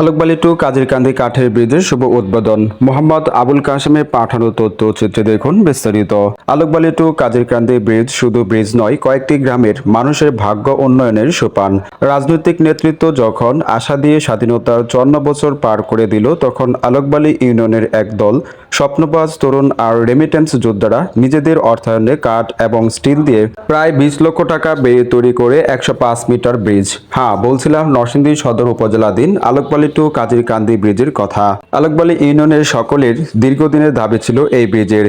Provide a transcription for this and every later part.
আলোকবালি to কাজিরকান্দি কাঠের ব্রিজের শুভ উদ্বোধন। মোহাম্মদ আবুল কাশেমের পাঠানো তথ্যচিত্রে দেখুন বিস্তারিত। আলোকবালি টু কাজিরকান্দি ব্রিজ শুধু ব্রিজ নয়, কয়েকটি গ্রামের মানুষের ভাগ্য উন্নয়নের সোপান। রাজনৈতিক নেতৃত্ব যখন আশা দিয়ে স্বাধীনতার চুয়ান্ন বছর পার করে দিল, তখন আলোকবালি ইউনিয়নের এক দল, স্বপ্নবাজ তরুণ আর রেমিটেন্স যোদ্ধারা নিজেদের অর্থায়নে কাঠ এবং স্টিল দিয়ে প্রায় বিশ লক্ষ টাকা ব্যয়ে তৈরি করে একশো পাঁচ মিটার ব্রিজ। হ্যাঁ বলছিলাম নরসিংদী সদর উপজেলাধীন আলোকবালি টু কাজিরকান্দি ব্রিজের কথা। আলোকবালি ইউনিয়নের সকলের দীর্ঘদিনের দাবি ছিল এই ব্রিজের।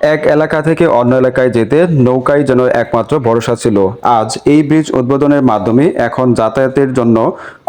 এক এলাকা থেকে অন্য এলাকায় যেতে নৌকাই যেন একমাত্র ভরসা ছিল। আজ এই ব্রিজ উদ্বোধনের মাধ্যমে এখন যাতায়াতের জন্য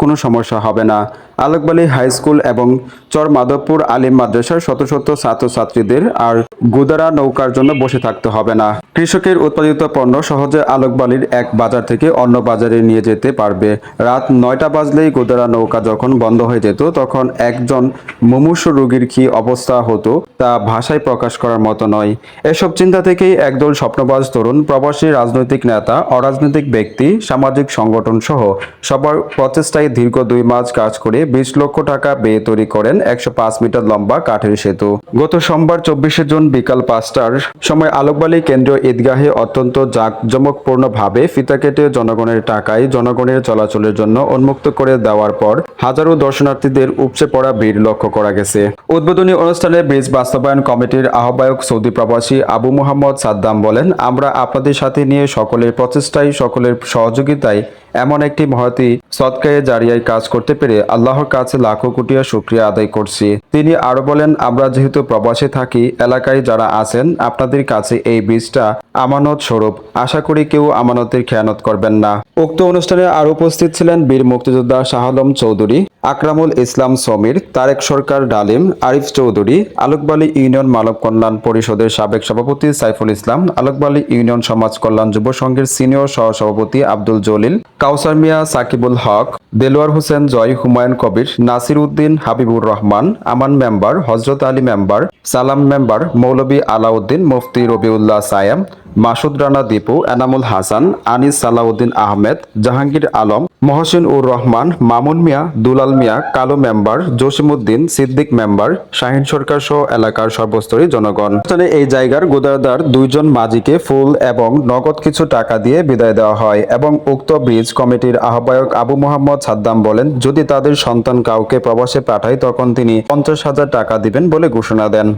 কোনো সমস্যা হবে না। আলোকবালী হাই স্কুল এবং চর মাধবপুর আলিম মাদ্রাসার শত শত ছাত্রছাত্রীদের আর গুদারা নৌকার জন্য বসে থাকতে হবে না। কৃষকের উৎপাদিত পণ্য সহজে আলোকবালির এক বাজার থেকে অন্য বাজারে নিয়ে যেতে পারবে। রাত নয়টা বাজলেই গুদারা নৌকা যখন বন্ধ হয়ে যেত, তখন একজন মুমূর্ষু রোগীর কি অবস্থা হতো তা ভাষায় প্রকাশ করার মতো নয়। এসব চিন্তা থেকেই একদল স্বপ্নবাজ তরুণ, প্রবাসী রাজনৈতিক নেতা, অরাজনৈতিক ব্যক্তি, সামাজিক সংগঠন সহ সবার প্রচেষ্টায় দীর্ঘ দুই মাস কাজ করে বিশ লক্ষ টাকা ব্যয়ে তৈরি করেন একশো পাঁচ মিটার লম্বা কাঠের সেতু। গত সোমবার চব্বিশে জুন বিকাল পাঁচটার সময় আলোকবালী কেন্দ্রীয় ঈদগাহে অত্যন্ত জাঁকজমকপূর্ণভাবে ফিতা কেটে জনগণের টাকায় জনগণের চলাচলের জন্য উন্মুক্ত করে দেওয়ার পর হাজারো দর্শনার্থীদের উপচে পড়া ভিড় লক্ষ্য করা গেছে। উদ্বোধনী অনুষ্ঠানে ব্রিজ বাস্তবায়ন কমিটির আহ্বায়ক সৌদি প্রবাসী আবু মোহাম্মদ সাদ্দাম বলেন, আমরা আপনাদের সাথে নিয়ে সকলের প্রচেষ্টায়, সকলের সহযোগিতায় এমন একটি মহাতি সৎকায়ে জারিয়ায় কাজ করতে পেরে আল্লাহর কাছে লাখো কোটিয়া শুক্রিয়া আদায় করছি। তিনি আরও বলেন, আমরা যেহেতু প্রবাসে থাকি, এলাকায় যারা আছেন, আপনাদের কাছে এই বীজটা আমানত স্বরূপ। আশা করি কেউ আমানতের খেয়ানত করবেন না। উক্ত অনুষ্ঠানে আরও উপস্থিত ছিলেন বীর মুক্তিযোদ্ধা শাহ আলম চৌধুরী। আকরামুল ইসলাম সমীর, তারেক সরকার ডালিম, আরিফ চৌধুরী, আলোকবালী ইউনিয়ন মানব কল্যাণ পরিষদের সাবেক সভাপতি সাইফুল ইসলাম, আলোকবালী ইউনিয়ন সমাজ কল্যাণ যুব সংঘের সিনিয়র সহসভাপতি আব্দুল জলিল, কাউসার মিয়া সাকিবুল হক, দেলোয়ার হোসেন জয়, হুমায়ুন কবির, নাসির উদ্দিন হাবিবুর রহমান, আমান মেম্বার, হজরত আলী মেম্বার, সালাম মেম্বার, মৌলবী আলাউদ্দিন, মুফতি রবিউল্লাহ সায়াম, মাসুদ রানা দীপু, এনামুল হাসান, আনিস সালাউদ্দিন আহমেদ, জাহাঙ্গীর আলম, মহসিন উর রহমান, মামুন মিয়া, দুলাল মিয়া, কালো মেম্বার, জসিমউদ্দিন, সিদ্দিক মেম্বার, শাহিন সরকার সহ এলাকার সর্বস্তরী জনগণ। এই জায়গার গোদারদার দুইজন মাজিকে ফুল এবং নগদ কিছু টাকা দিয়ে বিদায় দেওয়া হয় এবং উক্ত ব্রিজ কমিটির আহ্বায়ক আবু মোহাম্মদ সাদ্দাম বলেন, যদি তাদের সন্তান কাউকে প্রবাসে পাঠায়, তখন তিনি পঞ্চাশ হাজার টাকা দিবেন বলে ঘোষণা দেন।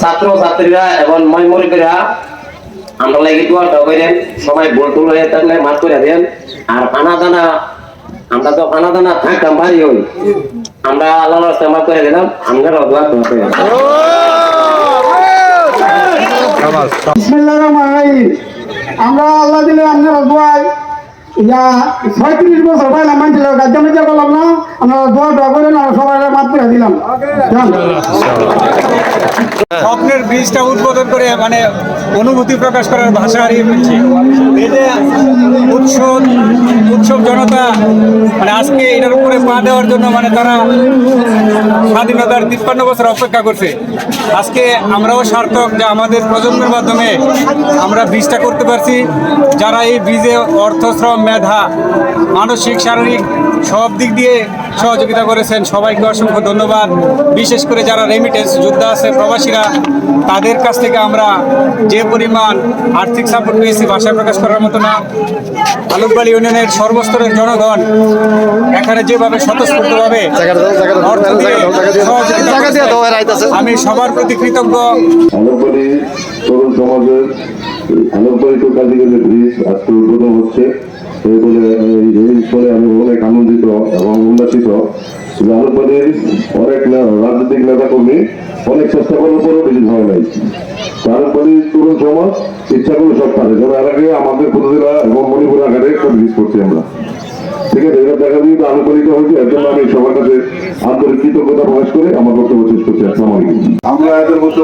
ছাত্র, ছাত্রীরা এবং আমরা লাগি করেন সবাই বলটুল হয়ে থাকলে মাফ করে দেন। আর পানা দানা আমরা তো খানা দানা থাকতাম বাড়ি হই আমরা আল্লাহ রাস্তায় মাফ করে দিলাম আমরা রদবা করে বিসমিল্লাহির রহমানির আমরা আল্লাহ দিলে আমরা দোয়াই ইয়া ছয়ত্রিশ বছর পাইলাম না, আমরা দোয়া দোয়া করে না, সবাই দিলাম। স্বপ্নের বীজটা উদ্বোধন করে মানে অনুভূতি প্রকাশ করার ভাষা হারিয়ে ফেলছি। উৎসব উৎসব জনতা মানে আজকে এটার উপরে পা দেওয়ার জন্য মানে তারা স্বাধীনতার তিপ্পান্ন বছর অপেক্ষা করছে। আজকে আমরাও সার্থক যে আমাদের প্রজন্মের মাধ্যমে আমরা বীজটা করতে পারছি। যারা এই বীজে অর্থ, শ্রম মেধা মানসিক শারীরিক সব দিক দিয়ে সহযোগিতা করেছেন। সবাইকে অসংখ্য ধন্যবাদ। বিশেষ করে যারা রেমিটেন্স যোদ্ধা আছে প্রবাসীরা তাদের কাছ থেকে আমরা যে পরিমাণ আর্থিক সাপোর্ট পেয়েছি ভাষায় প্রকাশ করার মতো না। আলোকবাড়ি ইউনিয়নের সর্বস্তরের জনগণ এখানে যেভাবে স্বতঃস্ফূর্তভাবে আমি সবার প্রতি কৃতজ্ঞ। আলোকবাড়ি তরুণ সমাজের আলোকবাড়ি টু কালীগঞ্জ ব্রিজ আজকে উদ্বোধন হচ্ছে। এই বলে এই- এই আমি অনেক আনন্দিত এবং উল্লাসিত। অনেক রাজনৈতিক নেতা কর্মী অনেক চেষ্টা করার পরও ব্রিজ হয় নাই। তো তরুণ সমাজ ইচ্ছা করে সব পারে। এর আগে আমাদের উপজেলা এবং মণিপুর আকারে একটা করছি আমরা। ঠিক আছে এটা দেখা দিয়ে আনুকূলিত হয়েছে, এর জন্য আমি সবার কাছে আন্তরিক কৃতজ্ঞতা প্রকাশ করে আমার বক্তব্য শেষ করছি। আসসালামু আলাইকুম। আমরা এদের মধ্যে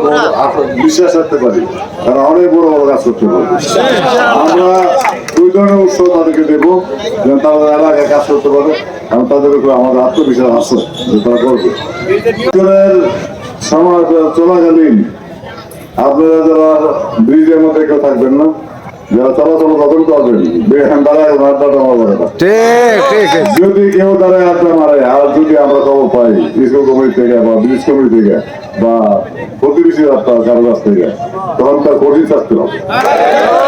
বিশ্বাস রাখতে পারি। তারা অনেক বড় বড় কাজ করতে পারে। আমরা দুই ধরনের তাদেরকে দেব যেন তারা এলাকায় কাজ করতে পারে। এবং তাদের উপরে আমাদের আত্মবিশ্বাস আছে যে তারা করবে। চলাকালীন আপনারা যারা ব্রিজের মধ্যে কেউ থাকবেন না যারা চলাচল তখন করবেন দাঁড়ায় যদি কেউ দাঁড়ায় আড্ডা মারে আর যদি আমরা খবর পাই স্কুল কমিটি থেকে বা ব্রিজ কমিটি থেকে বা প্রতিবেশী রাস্তা কারও কাছ থেকে তখন তার কঠিন শাস্তি হবে। তো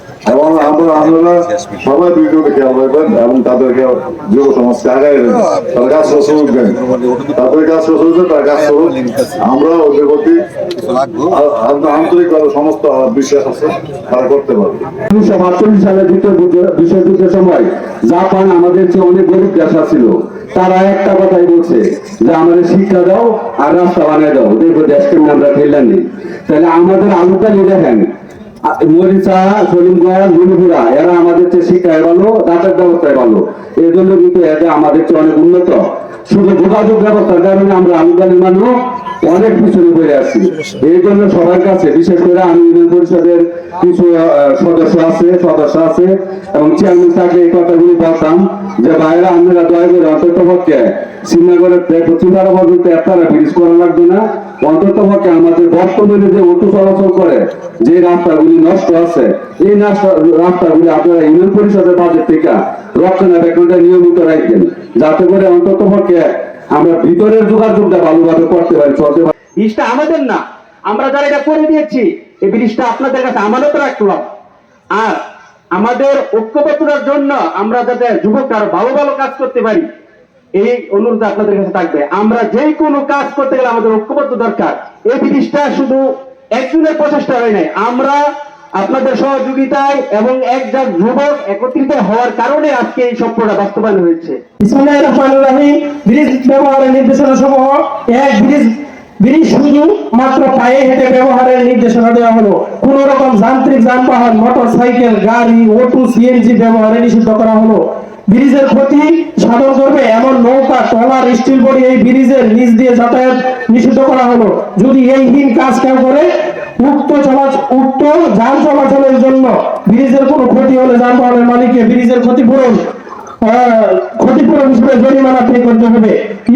এবং আমরা আপনারা সবাই দুইজনে খেয়াল রাখবেন এবং তাদেরকে যুব সমাজকে আগায় তার কাজ সুযোগ দেন। তাদের কাজ সুযোগ তার কাজ করুন আমরা ওদের প্রতি আন্তরিকভাবে সমস্ত বিশ্বাস আছে তারা করতে পারবে। উনিশশো সাতচল্লিশ সালে দ্বিতীয় বিশ্বযুদ্ধের সময় জাপান আমাদের চেয়ে অনেক গরিব দেশ ছিল। তারা একটা কথাই বলছে যে আমাদের শিক্ষা দাও আর রাস্তা বানিয়ে দাও। দেখো দেশকে আমরা ফেললেন তাহলে আমাদের আলুকালি দেখেন আ- মরিচা করিমগঞ্জ এরা আমাদের চেয়ে শিক্ষায় ভালো, দাঁতের ব্যবস্থায় ভালো। এই জন্য কিন্তু এদের আমাদের চেয়ে অনেক উন্নত। শুধু যোগাযোগ ব্যবস্থার কারণে আমরা আমদানি মানুষ অনেক পিছনে পড়ে আছি। এই জন্য সবার কাছে, বিশেষ করে আমি ইউনিয়ন পরিষদের কিছু সদস্য আছে সদস্য আছে, এবং চেয়ারম্যান থাকলে এই কথাগুলি বলতাম যে বাইরে আপনারা দয়া করে অন্তত পক্ষে শ্রীনগরের পশ্চিমবারা পর্যন্ত আপনারা ব্রিজ করা লাগবে না। অন্তত পক্ষে আমাদের বর্তমানে যে অটো চলাচল করে, যে রাস্তাগুলি নষ্ট আছে, এই রাস্তা- রাস্তাগুলি আপনারা ইউনিয়ন পরিষদের বাজেট থেকে রক্ষণাবেক্ষণটা নিয়মিত রাখবেন। যাতে করে অন্তত পক্ষে আমরা ভিতরের যোগাযোগটা ভালোভাবে করতে পারি, চলতে পারি। ব্রিজটা আমাদের না। আমরা যারা এটা করে দিয়েছি, এই ব্রিজটা আপনাদের কাছে আমানত রাখলাম। আর আমাদের ঐক্যবদ্ধতার জন্য আমরা যাতে যুবকরা ভালো ভালো কাজ করতে পারি, এই অনুরোধ আপনাদের কাছে থাকবে। আমরা যে কোনো কাজ করতে গেলে আমাদের ঐক্যবদ্ধ দরকার। এই জিনিসটা শুধু একজনের প্রচেষ্টা হয় নাই। আমরা আপনাদের সহযোগিতায় এবং একজন যুবক একত্রিত হওয়ার কারণে আজকে এই স্বপ্নটা বাস্তবায়ন হয়েছে। ইসমাইল ব্রিজ ব্যবহারের নির্দেশনা সমূহ এক ব্রিজ ব্রিজ শুধু মাত্র পায়ে হেঁটে ব্যবহারের নির্দেশনা দেওয়া হলো। কোন রকম যান্ত্রিক যানবাহন মোটর সাইকেল গাড়ি, অটো সিএনজি ব্যবহারে নিষিদ্ধ করা হলো। ব্রিজের ক্ষতি সাধন করবে এমন নৌকা, ট্রলার, স্টিল বডি এই ব্রিজের নিচ দিয়ে যাতায়াত নিষিদ্ধ করা হলো। যদি এই হীন কাজ কেউ করে উক্ত চলাচল উক্ত যান চলাচলের জন্য। ব্রিজের কোনো ক্ষতি হলে যানবাহনের মালিককে ব্রিজের ক্ষতিপূরণ ক্ষতিপূরণ হিসেবে জরিমানা পে করতে হবে।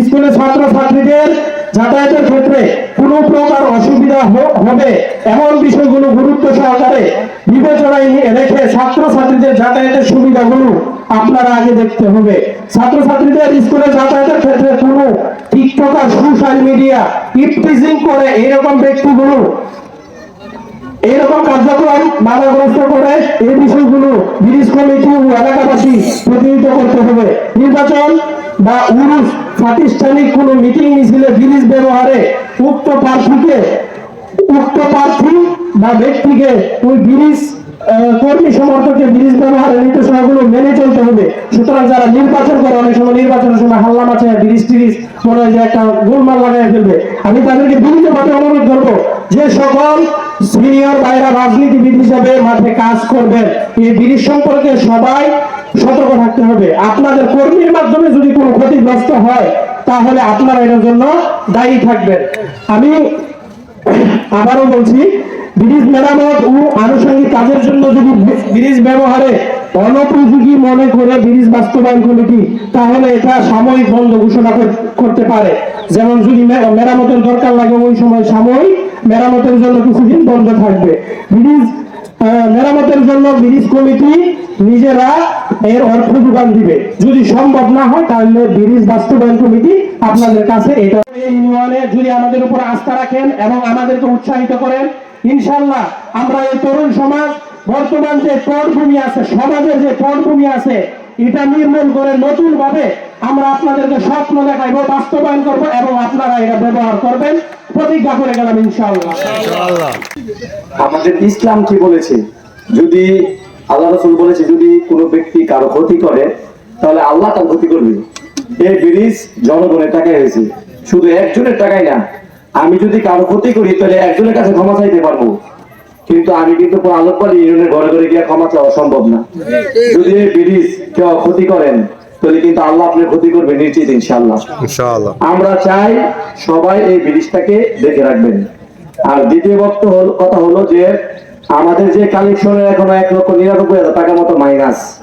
স্কুলের ছাত্র ছাত্রীদের যাতায়াতের ক্ষেত্রে কোনো প্রকার অসুবিধা হবে এমন বিষয়গুলো গুরুত্ব সহকারে বিবেচনায় নিয়ে রেখে ছাত্র ছাত্রীদের যাতায়াতের সুবিধাগুলো আপনারা আগে দেখতে হবে। ছাত্র ছাত্রীদের স্কুলে যাতায়াতের ক্ষেত্রে কোনো টিকটকার, সোশ্যাল মিডিয়া ইপটিজিং করে এরকম ব্যক্তিগুলো এইরকম কার্যক্রম বাধাগ্রস্ত করে এই বিষয়গুলো ব্রিজ কমিটি ও এলাকাবাসী প্রতিনিধিত্ব করতে হবে। নির্বাচন বা উরুস প্রাতিষ্ঠানিক কোনো মিটিং মিছিলে ব্রিজ ব্যবহারে উক্ত প্রার্থীকে উক্ত প্রার্থী বা ব্যক্তিকে ওই আহ, কর্মী সমর্থককে ব্রিজ ব্যবহারের নির্দেশনাগুলো মেনে চলতে হবে। সুতরাং যারা নির্বাচন করে অনেক সময় নির্বাচনের সময় হাল্লা মাছে ব্রিজ টিরিজ মনে হয় যে একটা গোলমাল লাগাই ফেলবে। আমি তাদেরকে বিভিন্নভাবে অনুরোধ করব যে সকল সিনিয়র ভাইরা রাজনীতিবিদ হিসাবে মাঠে কাজ করবেন এই ব্রিজ সম্পর্কে সবাই সতর্ক থাকতে হবে। আপনাদের কর্মীর মাধ্যমে যদি কোনো ক্ষতিগ্রস্ত হয়, তাহলে আপনারা এটার জন্য দায়ী থাকবেন। আমি আবারও বলছি ব্রিজ মেরামত ও আনুষঙ্গিক কাজের জন্য যদি ব্রিজ ব্যবহারে অনুপযোগী মনে করে ব্রিজ বাস্তবায়ন কমিটি তাহলে এটা সাময়িক বন্ধ ঘোষণা করতে পারে। যেমন যদি মেরামতের দরকার লাগে, ওই সময় সাময়িক মেরামতের জন্য কিছুদিন বন্ধ থাকবে। ব্রিজ মেরামতের জন্য ব্রিজ কমিটি নিজেরা এর অর্থ যোগান দিবে। যদি সম্ভব না হয়, তাহলে ব্রিজ বাস্তবায়ন কমিটি আপনাদের কাছে এটা ইউনিয়নে যদি আমাদের উপর আস্থা রাখেন এবং আমাদেরকে উৎসাহিত করেন ইনশাল্লাহ আমরা এই তরুণ সমাজ, বর্তমান যে পটভূমি আছে, সমাজের যে পটভূমি আছে, এটা নির্মূল করে নতুন ভাবে আমরা আপনাদেরকে স্বপ্ন দেখাইবো, বাস্তবায়ন করব এবং আপনারা এটা ব্যবহার করবেন। প্রতিজ্ঞা করে গেলাম ইনশাআল্লাহ। আমাদের ইসলাম কি বলেছে? যদি আল্লাহ রসুল বলেছে যদি কোনো ব্যক্তি কারও ক্ষতি করে তাহলে আল্লাহ তার ক্ষতি করবে। এই ব্রিজ জনগণের টাকায় হয়েছে। শুধু একজনের টাকায় না আমি যদি কারও ক্ষতি করি তাহলে একজনের কাছে ক্ষমা চাইতে পারব। কিন্তু আমি কিন্তু পুরো আলোকপালি ইউনিয়নের ঘরে ঘরে গিয়ে ক্ষমা চাওয়া সম্ভব না। যদি এই ব্রিজ কেউ ক্ষতি করেন তাহলে কিন্তু আল্লাহ আপনার ক্ষতি করবে নিশ্চিত ইনশাল্লাহ আমরা চাই সবাই এই ব্রিজটাকে দেখে রাখবেন। আর দ্বিতীয় বক্ত হল- কথা হলো যে আমাদের যে কালেকশনের এখনও এক লক্ষ নিরানব্বই হাজার টাকা মতো মাইনাস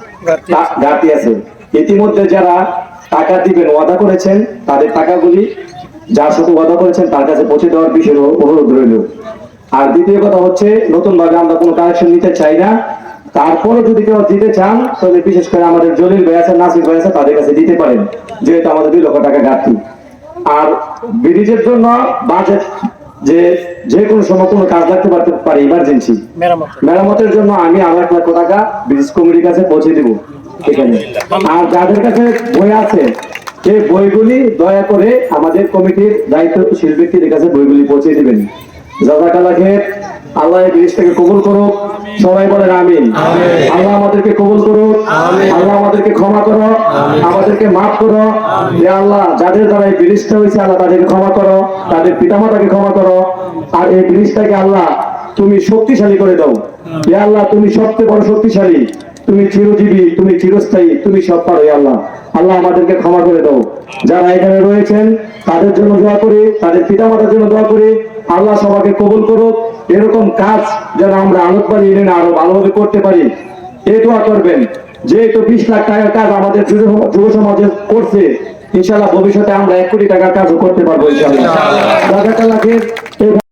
ঘাটতি আছে। ইতিমধ্যে যারা টাকা দিবেন ওয়াদা করেছেন তাদের টাকাগুলি যার সাথে ওয়াদা করেছেন তার কাছে পৌঁছে দেওয়ার বিষয়ে অনুরোধ রইল। আর দ্বিতীয় কথা হচ্ছে নতুন ভাবে আমরা কোনো কালেকশন নিতে চাই না। তারপরে যদি কেউ দিতে চান তাহলে বিশেষ করে আমাদের জলিল ভাই আছে নাসির ভাই আছে তাদের কাছে দিতে পারেন যেহেতু আমাদের দুই লক্ষ টাকা ঘাটতি। আর ব্রিজের জন্য বাজেট যে যে কোনো সময় কোনো কাজ লাগতে পারতে পারে ইমার্জেন্সি মেরামতের জন্য আমি আরও এক লক্ষ টাকা ব্রিজ কমিটির কাছে পৌঁছে দিব এখানে। আর যাদের কাছে বই আছে সেই বইগুলি দয়া করে আমাদের কমিটির দায়িত্বশীল ব্যক্তিদের কাছে বইগুলি পৌঁছে দিবেন। জাজাকাল্লাহ খের। আল্লাহ এই ব্রিজটাকে কবুল করুক। সবাই বলেন আমিন। আল্লাহ আমাদেরকে কবুল করুক। আল্লাহ আমাদেরকে ক্ষমা করো। আমাদেরকে মাফ করো। যে আল্লাহ যাদের দ্বারা এই ব্রিজটা হয়েছে আল্লাহ তাদেরকে ক্ষমা করো। তাদের পিতামাতাকে ক্ষমা করো। আর এই ব্রিজটাকে আল্লাহ তুমি শক্তিশালী করে দাও। হে আল্লাহ তুমি সবচেয়ে বড় শক্তিশালী। তুমি চিরজীবী তুমি চিরস্থায়ী তুমি সব পারো আল্লাহ। আল্লাহ আমাদেরকে ক্ষমা করে দাও। যারা এখানে রয়েছেন তাদের জন্য দোয়া করি। তাদের পিতামাতার জন্য দোয়া করি। আল্লাহ সবাইকে কবুল করুক। এরকম কাজ যেন আমরা আলোকবাড়ি এনে আরও ভালোভাবে করতে পারি। এ দোয়া করবেন। যেহেতু বিশ লাখ টাকার কাজ আমাদের যুব সম- যুব সমাজে করছে ইনশাল্লাহ ভবিষ্যতে আমরা এক কোটি টাকার কাজও করতে পারব ইনশাল্লাহ।